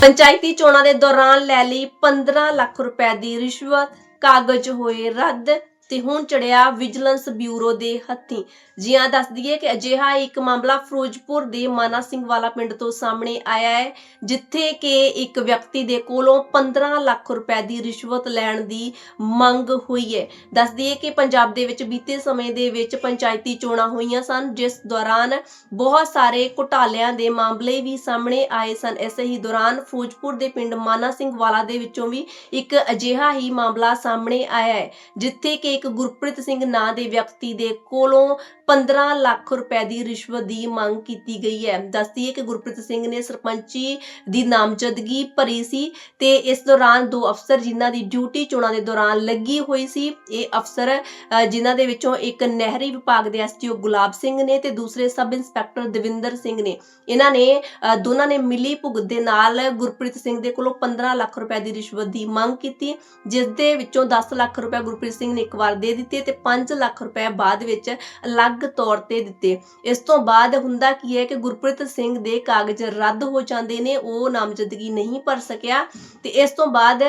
ਪੰਚਾਇਤੀ ਚੋਣਾਂ ਦੇ ਦੌਰਾਨ ਲੈ ਲਈ 15 ਲੱਖ ਰੁਪਏ ਦੀ ਰਿਸ਼ਵਤ। ਕਾਗਜ਼ ਹੋਏ ਰੱਦ। ਤੇ ਹੁਣ ਚੜਿਆ ਵਿਜੀਲੈਂਸ ਬਿਊਰੋ ਦੇ ਹੱਥੀਂ। ਜੀਆਂ ਦੱਸ ਦਈਏ ਕਿ ਅਜਿਹਾ ਇੱਕ ਮਾਮਲਾ ਫਿਰੋਜ਼ਪੁਰ ਦੇ ਮਾਨਾ ਸਿੰਘ ਵਾਲਾ ਪਿੰਡ ਤੋਂ ਸਾਹਮਣੇ ਆਇਆ ਹੈ, ਜਿੱਥੇ ਕਿ ਇੱਕ ਵਿਅਕਤੀ ਦੇ ਕੋਲੋਂ 15 ਲੱਖ ਰੁਪਏ ਦੀ ਰਿਸ਼ਵਤ ਲੈਣ ਦੀ ਮੰਗ ਹੋਈ ਹੈ। ਦੱਸ ਦਈਏ ਕਿ ਪੰਜਾਬ ਦੇ ਵਿੱਚ ਬੀਤੇ ਸਮੇਂ ਦੇ ਵਿੱਚ ਪੰਚਾਇਤੀ ਚੋਣਾਂ ਹੋਈਆਂ ਸਨ, ਜਿਸ ਦੌਰਾਨ ਬਹੁਤ ਸਾਰੇ ਘੁਟਾਲਿਆਂ ਦੇ ਮਾਮਲੇ ਵੀ ਸਾਹਮਣੇ ਆਏ ਸਨ। ਇਸੇ ਹੀ ਦੌਰਾਨ ਫਿਰੋਜ਼ਪੁਰ ਦੇ ਪਿੰਡ ਮਾਨਾ ਸਿੰਘ ਵਾਲਾ ਦੇ ਵਿੱਚੋਂ ਵੀ ਇੱਕ ਅਜਿਹਾ ਹੀ ਮਾਮਲਾ ਸਾਹਮਣੇ ਆਇਆ ਹੈ, ਜਿੱਥੇ ਕਿ ਇੱਕ ਗੁਰਪ੍ਰੀਤ ਸਿੰਘ ਨਾਂ ਦੇ ਵਿਅਕਤੀ ਦੇ ਕੋਲੋਂ 15 ਲੱਖ ਰੁਪਏ ਦੀ ਰਿਸ਼ਵਤ ਦੀ ਮੰਗ ਕੀਤੀ ਗਈ ਹੈ। ਦੱਸਦੀ ਹੈ ਕਿ ਗੁਰਪ੍ਰੀਤ ਸਿੰਘ ਨੇ ਸਰਪੰਚੀ ਦੀ ਨਾਮਜ਼ਦਗੀ ਭਰੀ ਸੀ ਤੇ ਇਸ ਦੌਰਾਨ ਦੋ ਅਫਸਰ ਜਿਨ੍ਹਾਂ ਦੀ ਡਿਊਟੀ ਚੋਣਾਂ ਦੇ ਦੌਰਾਨ ਲੱਗੀ ਹੋਈ ਸੀ, ਇਹ ਅਫਸਰ ਜਿਨ੍ਹਾਂ ਦੇ ਵਿੱਚੋਂ ਇੱਕ ਨਹਿਰੀ ਵਿਭਾਗ ਦੇ ਐਸਟੀਓ ਗੁਲਾਬ ਸਿੰਘ ਨੇ ਤੇ ਦੂਸਰੇ ਸਬ ਇੰਸਪੈਕਟਰ ਦਵਿੰਦਰ ਸਿੰਘ ਨੇ। ਇਹਨਾਂ ਨੇ ਦੋਨਾਂ ਨੇ ਮਿਲੀ ਭੁਗਤ ਦੇ ਨਾਲ ਗੁਰਪ੍ਰੀਤ ਸਿੰਘ ਦੇ ਕੋਲੋਂ 15 ਲੱਖ ਰੁਪਏ ਦੀ ਰਿਸ਼ਵਤ ਦੀ ਮੰਗ ਕੀਤੀ, ਜਿਸ ਦੇ ਵਿੱਚੋਂ 10 ਲੱਖ ਰੁਪਏ ਗੁਰਪ੍ਰੀਤ ਸਿੰਘ ਨੇ ਇੱਕ ਵਾਰ ਦੇ ਦਿੱਤੇ ਤੇ 5 ਲੱਖ ਰੁਪਏ ਬਾਅਦ ਵਿੱਚ ਅਲੱਗ ਤੌਰ ਤੇ ਦਿੱਤੇ। ਇਸ ਤੋਂ ਬਾਅਦ ਹੁੰਦਾ ਕੀ ਹੈ ਕਿ ਗੁਰਪ੍ਰੀਤ ਸਿੰਘ ਦੇ ਕਾਗਜ਼ ਰੱਦ ਹੋ ਜਾਂਦੇ ਨੇ, ਉਹ ਨਾਮਜ਼ਦਗੀ ਨਹੀਂ ਭਰ ਸਕਿਆ ਤੇ ਇਸ ਤੋਂ ਬਾਅਦ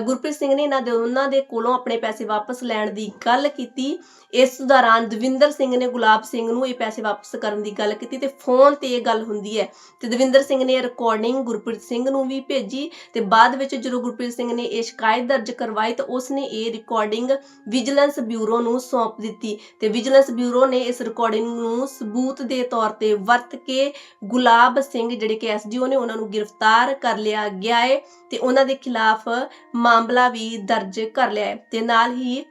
ਗੁਰਪ੍ਰੀਤ ਸਿੰਘ ਨੇ ਇਹਨਾਂ ਦੇ, ਉਹਨਾਂ ਦੇ ਕੋਲੋਂ ਆਪਣੇ ਪੈਸੇ ਵਾਪਸ ਲੈਣ ਦੀ ਗੱਲ ਕੀਤੀ। ਇਸ ਦੌਰਾਨ ਦਵਿੰਦਰ ਸਿੰਘ ਨੇ ਗੁਲਾਬ ਸਿੰਘ ਨੂੰ ਇਹ ਪੈਸੇ ਵਾਪਸ ਕਰਨ ਦੀ ਗੱਲ ਕੀਤੀ ਤੇ ਫੋਨ ਤੇ ਇਹ ਗੱਲ ਹੁੰਦੀ ਹੈ। ਤੇ ਦਵਿੰਦਰ ਸਿੰਘ ਨੇ ਰਿਕਾਰਡਿੰਗ ਗੁਰਪ੍ਰੀਤ ਸਿੰਘ ਨੂੰ ਵੀ ਭੇਜੀ ਤੇ ਬਾਅਦ ਵਿੱਚ ਜਦੋਂ ਗੁਰਪ੍ਰੀਤ ਸਿੰਘ ਨੇ ਇਹ ਸ਼ਿਕਾਇਤ ਦਰਜ ਕਰਵਾਈ ਤਾਂ ਉਸ ਨੇ ਇਹ ਰਿਕਾਰਡਿੰਗ ਵਿਜੀਲੈਂਸ ਬਿਊਰੋ ਨੂੰ ਸੌਂਪ ਦਿੱਤੀ ਤੇ ਵਿਜੀਲੈਂਸ ਬਿਊਰੋ ਨੇ ਇਸ ਰਿਕਾਰਡਿੰਗ ਨੂੰ ਸਬੂਤ ਦੇ ਤੌਰ ਤੇ ਵਰਤ ਕੇ ਗੁਲਾਬ ਸਿੰਘ ਜਿਹੜੇ ਕਿ ਐਸਡੀਓ ਨੇ ਉਹਨਾਂ ਨੂੰ ਗ੍ਰਿਫਤਾਰ ਕਰ ਲਿਆ ਗਿਆ ਹੈ ਤੇ ਉਹਨਾਂ ਦੇ ਖਿਲਾਫ ਮਾਮਲਾ ਵੀ ਦਰਜ ਕਰ ਲਿਆ ਹੈ ਤੇ ਨਾਲ ਹੀ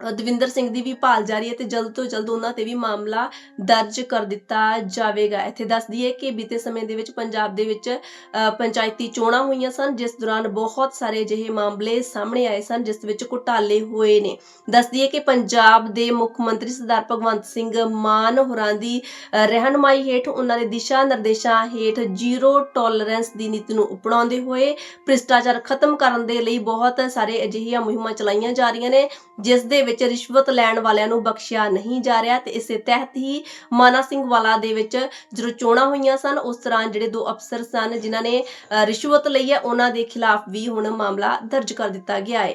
ਦਵਿੰਦਰ ਸਿੰਘ ਦੀ ਵੀ ਭਾਲ ਜਾਰੀ ਹੈ ਤੇ ਜਲਦ ਤੋਂ ਜਲਦ ਉਹਨਾਂ ਤੇ ਵੀ ਮਾਮਲਾ ਦਰਜ ਕਰ ਦਿੱਤਾ ਜਾਵੇਗਾ। ਇੱਥੇ ਦੱਸ ਦਈਏ ਕਿ ਬੀਤੇ ਸਮੇਂ ਦੇ ਵਿੱਚ ਪੰਜਾਬ ਦੇ ਵਿੱਚ ਪੰਚਾਇਤੀ ਚੋਣਾਂ ਹੋਈਆਂ ਸਨ ਜਿਸ ਦੌਰਾਨ ਬਹੁਤ ਸਾਰੇ ਅਜਿਹੇ ਮਾਮਲੇ ਸਾਹਮਣੇ ਆਏ ਸਨ ਜਿਸ ਵਿੱਚ ਘੁਟਾਲੇ ਹੋਏ ਨੇ। ਦੱਸ ਦਈਏ ਕਿ ਪੰਜਾਬ ਦੇ ਮੁੱਖ ਮੰਤਰੀ ਸਰਦਾਰ ਭਗਵੰਤ ਸਿੰਘ ਮਾਨ ਹੋਰਾਂ ਦੀ ਅ, ਰਹਿਨਮਾਈ ਹੇਠ ਉਹਨਾਂ ਦੇ ਦਿਸ਼ਾ ਨਿਰਦੇਸ਼ਾਂ ਹੇਠ ਜ਼ੀਰੋ ਟੋਲਰੈਂਸ ਦੀ ਨੀਤੀ ਨੂੰ ਅਪਣਾਉਂਦੇ ਹੋਏ ਭ੍ਰਿਸ਼ਟਾਚਾਰ ਖਤਮ ਕਰਨ ਦੇ ਲਈ ਬਹੁਤ ਸਾਰੇ ਅਜਿਹੀਆਂ ਮੁਹਿੰਮਾਂ ਚਲਾਈਆਂ ਜਾ ਰਹੀਆਂ ਨੇ ਜਿਸ ਦੇ ਵਿੱਚ ਰਿਸ਼ਵਤ ਲੈਣ ਵਾਲਿਆਂ ਨੂੰ ਬਖਸ਼ਿਆ ਨਹੀਂ ਜਾ ਰਿਹਾ ਤੇ ਇਸੇ ਤਹਿਤ ਹੀ ਮਾਨਾ ਸਿੰਘ ਵਾਲਾ ਦੇ ਵਿੱਚ ਜਦੋਂ ਚੋਣਾਂ ਹੋਈਆਂ ਸਨ। ਉਸ ਦੌਰਾਨ ਜਿਹੜੇ ਦੋ ਅਫਸਰ ਸਨ ਜਿਨ੍ਹਾਂ ਨੇ ਅ, ਰਿਸ਼ਵਤ ਲਈ ਹੈ ਉਹਨਾਂ ਦੇ ਖਿਲਾਫ ਵੀ ਹੁਣ ਮਾਮਲਾ ਦਰਜ ਕਰ ਦਿੱਤਾ ਗਿਆ ਹੈ।